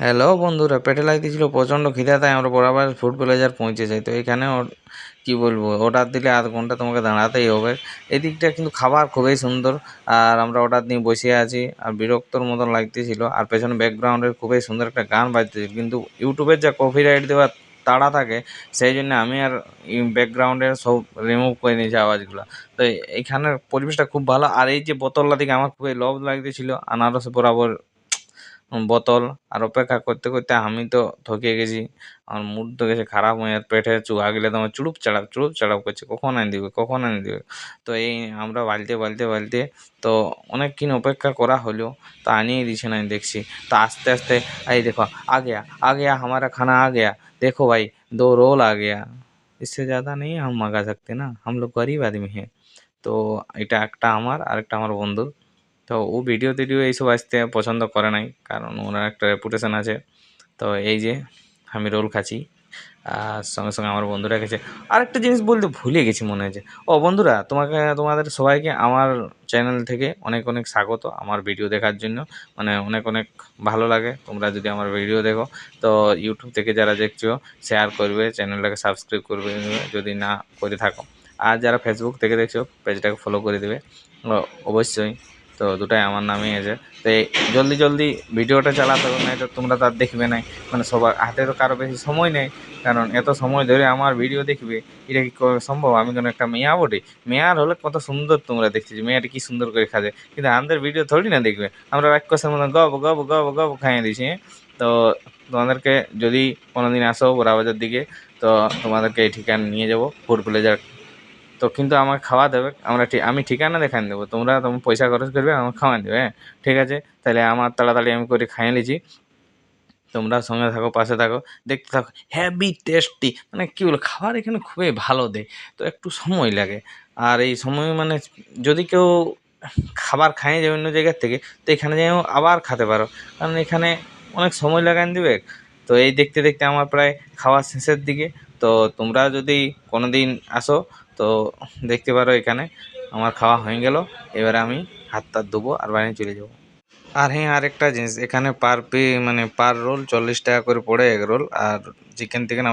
Hello বন্ধুরা, পেটে লাগতেছিল প্রচণ্ড খিদে, তাই আমরা বরাবর ফুড প্লেজার পৌঁছে যাই তো এখানে কি বলব অর্ডার দিলে আধ ঘণ্টা তোমাকে দাঁড়াতেই হবে। এদিকটা কিন্তু খাবার খুবই সুন্দর, আর আমরা অর্ডার দিয়ে বসে আছি, আর বিরক্তর মতন লাগতেছিল, আর পেছনে ব্যাকগ্রাউন্ডের খুবই সুন্দর একটা গান বাজতেছিল। কিন্তু ইউটিউবের যা কপিরাইট দেওয়ার তাড়া থাকে, সেই জন্য আমি আর ব্যাকগ্রাউন্ডের সব রিমুভ করে নিয়েছি আওয়াজগুলো। তো এইখানের পরিবেশটা খুব ভালো, আর এই যে বোতলটা দিকে আমার খুবই লোভ লাগতেছিল, আনারস বরাবর বোতল আর অপেক্ষা করতে করতে আমি তো থকে গেছি আমার মুড তো গেছে খারাপ হয়ে আর পেটে চুয়া গেলে তো আমার চুড়ুপ চাড়াপ চুড়ুপ চাড়াপ করছে কখন আনি দিবে কখন আনি দিবে তো এই আমরা বালতে বালতে বালতে তো অনেকক্ষণ অপেক্ষা করা হলো তো আনিয়ে দিছে না আমি দেখছি তো আস্তে আস্তে এই দেখো आ गया आ गया हमारा खाना आ गया देखो भाई दो रोल आ गया इससे ज़्यादा नहीं हम मंगा सकते ना हम लोग गरीब आदमी हैं তো এটা একটা আমার আরেকটা আমার বন্ধুর তো ও ভিডিও টিডিও এইসব আসতে পছন্দ করে নাই, কারণ ওনার একটা রেপুটেশন আছে। তো এই যে আমি রোল খাচ্ছি, আর সঙ্গে সঙ্গে আমার বন্ধুরা গেছে। আরেকটা জিনিস বলতে ভুলে গেছি মনে হয়েছে ও বন্ধুরা, তোমাকে, তোমাদের সবাইকে আমার চ্যানেল থেকে অনেক অনেক স্বাগত আমার ভিডিও দেখার জন্য। মানে অনেক অনেক ভালো লাগে, তোমরা যদি আমার ভিডিও দেখো। তো ইউটিউব থেকে যারা দেখছ শেয়ার করবে চ্যানেলটাকে সাবস্ক্রাইব করবে, যদি না করে থাকো। আর যারা ফেসবুক থেকে দেখছ পেজটাকে ফলো করে দেবে। অবশ্যই তো দুটাই আমার নামেই আছে। তো জলদি জলদি ভিডিওটা চালাতে হবে না তোমরা তো আর দেখবে না মানে সবার হাতে তো কারও বেশি সময় নেই, কারণ এত সময় ধরে আমার ভিডিও দেখবে, এটা কি সম্ভব? আমি কোনো একটা মেয়া বটে মেয়ার হলে কত সুন্দর তোমরা দেখছি যে, মেয়াটা কী সুন্দর করে খাবে কিন্তু আমাদের ভিডিও থোড়ি না দেখবে। আমরা রাক্ষসের মতন গব গব গব গব খাইয়ে দিছি হ্যাঁ? তো তোমাদেরকে যদি কোনোদিন আসো বড়াবাজার দিকে, তো তোমাদেরকে এই ঠিকানা নিয়ে যাব, ফুড প্লেজার তো কিন্তু আমাকে খাওয়া দেবে। আমরা আমি ঠিকানা দেখান দেবো। তোমরা তোমার পয়সা খরচ করবে, আমাকে খাওয়া দেবে হ্যাঁ? ঠিক আছে? তাহলে আমার তাড়াতাড়ি আমি করে খাইয়ে নিয়েছি। তোমরা সঙ্গে থাকো, পাশে থাকো, দেখতে থাকো। হ্যাভি টেস্টি মানে কী বলো খাবার এখানে খুবই ভালো দেয়। তো একটু সময় লাগে। আর এই সময় মানে যদি কেউ খাবার খাইয়ে যায় অন্য জায়গার থেকে, তো এখানে যেন আবার খেতে পারো। কারণ এখানে অনেক সময় লাগান দিবে। তো এই দেখতে দেখতে আমার প্রায় খাওয়া শেষের দিকে। তো তোমরা যদি কোনো দিন আসো তো দেখতে পারো এখানে আমার খাওয়া হয়ে গেল। এবারে আমি হাত তাত ধুবো আর বাইরে চলে যাব। আর হ্যাঁ আরেকটা জিনিস, এখানে পার পে মানে পার রোল চল্লিশ টাকা করে পড়ে এগ রোল আর চিকেন টিকেন